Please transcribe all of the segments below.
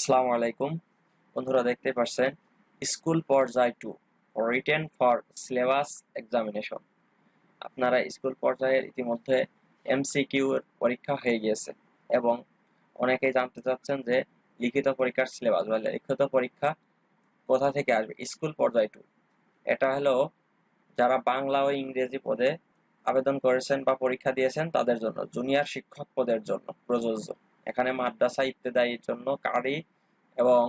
আসসালামু আলাইকুম। বন্ধুরা দেখতে পাচ্ছেন, স্কুল পর্যায় to written for syllabus examination আপনারা স্কুল পর্যায়ের ইতিমধ্যে এমসিকিউ এর পরীক্ষা হয়ে গিয়েছে এবং অনেকেই জানতে চাচ্ছেন যে লিখিত পরীক্ষার সিলেবাস বা লিখিত পরীক্ষা কোথা থেকে আসবে? স্কুল পর্যায় টু এটা হলো যারা বাংলা ও ইংরেজি পদে আবেদন করেছেন বা পরীক্ষা দিয়েছেন তাদের জন্য জুনিয়র শিক্ষক পদের জন্য প্রযোজ্য। এখানে মাদ্রাসা ইবতেদায়ীর জন্য কারি এবং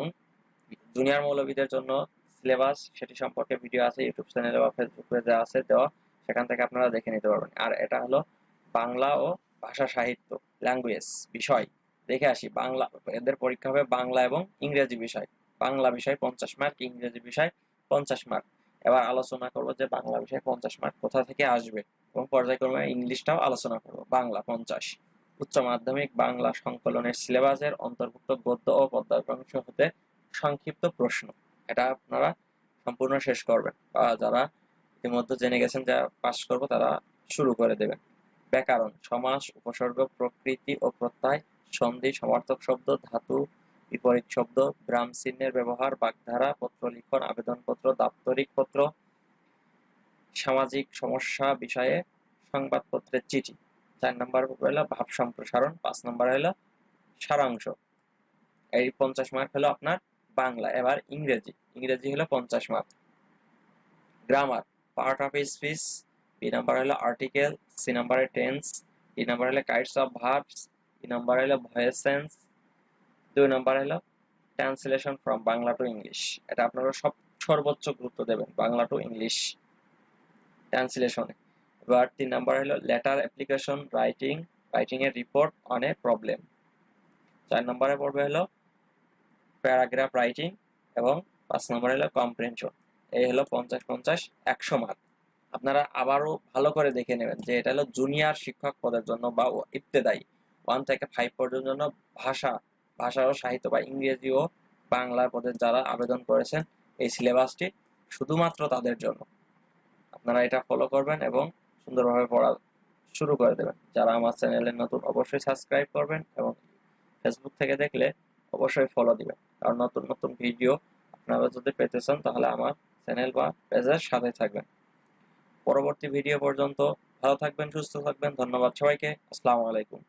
জুনিয়র মৌলবীদের জন্য সিলেবাস, সেটি সম্পর্কে ভিডিও আছে ইউটিউব চ্যানেলে বা ফেসবুক পেজে আছে, দেওয়া, সেখান থেকে আপনারা দেখে নিতে পারবেন। আর এটা হলো বাংলা ও ভাষা সাহিত্য ল্যাঙ্গুয়েজ বিষয়। দেখে আসি, বাংলা, এদের পরীক্ষা হবে বাংলা এবং ইংরেজি বিষয়। বাংলা বিষয় পঞ্চাশ মার্ক ইংরেজি বিষয় পঞ্চাশ মার্ক এবার আলোচনা করব যে বাংলা বিষয় পঞ্চাশ মার্ক কোথা থেকে আসবে এবং পর্যায়ক্রমে ইংলিশটাও আলোচনা করব, বাংলা পঞ্চাশ। উচ্চ মাধ্যমিক বাংলা সংকলনের সিলেবাসের অন্তর্ভুক্ত গদ্য ও পদ্যাংশ হতে সংক্ষিপ্ত প্রশ্ন। এটা আপনারা সম্পূর্ণ শেষ করবেন। বা যারা ইতিমধ্যে জেনে গেছেন যা পাস করব, তারা শুরু করে দেবেন। ব্যাকরণ, সমাস, উপসর্গ, প্রকৃতি ও প্রত্যয়, সন্ধি, সমার্থক শব্দ, ধাতু, বিপরীত শব্দ, গ্রাম চিহ্নের ব্যবহার, বাগধারা, পত্র লিখন, আবেদনপত্র, দাপ্তরিক পত্র, সামাজিক সমস্যা বিষয়ে সংবাদপত্রের চিঠি। চার নম্বর হলো ভাব সম্প্রসারণ, পাঁচ নম্বর হলো সারাংশ। এই পঞ্চাশ মার্ক হলো আপনার বাংলা, এবার ইংরেজি। ইংরেজি হলো পঞ্চাশ mark grammar part of speech B number হলো আর্টিকেল সি নাম্বারে টেন্স ডি নাম্বার হলো kinds of verbs E number হলো ভয়েস সেন্স দুই নাম্বার হলো translation from Bangla to English এটা আপনারা সব সর্বোচ্চ গুরুত্ব দেবেন, বাংলা টু ইংলিশ ট্রান্সলেশনে এবার তিন নাম্বার হলো লেটার অ্যাপ্লিকেশন রাইটিং রাইটিং এর রিপোর্ট অন এ প্রবলেম চার নম্বরে পড়বে হলো প্যারাগ্রাফ রাইটিং এবং পাঁচ নম্বরে হলো কম্প্রেনশন এই হলো পঞ্চাশ পঞ্চাশ একশো মার্ক আপনারা আবারও ভালো করে দেখে নেবেন যে এটা হলো জুনিয়র শিক্ষক পদের জন্য বা ইবতেদায়ী। ওয়ান থেকে ফাইভ পর্যন্ত জন্য ভাষা ভাষা ও সাহিত্য বা ইংরেজি ও বাংলা পদের যারা আবেদন করেছেন, এই সিলেবাসটি শুধুমাত্র তাদের জন্য। আপনারা এটা ফলো করবেন এবং সুন্দরভাবে পড়া শুরু করে দেবেন। যারা আমার চ্যানেলে নতুন অবশ্যই সাবস্ক্রাইব করবেন এবং ফেসবুক থেকে দেখলে অবশ্যই ফলো দিবেন। কারণ নতুন নতুন ভিডিও আপনারা যদি পেতে চান, তাহলে আমার চ্যানেল বা পেজের সাথে থাকবেন। পরবর্তী ভিডিও পর্যন্ত ভালো থাকবেন, সুস্থ থাকবেন। ধন্যবাদ সবাইকে। আসসালামু আলাইকুম।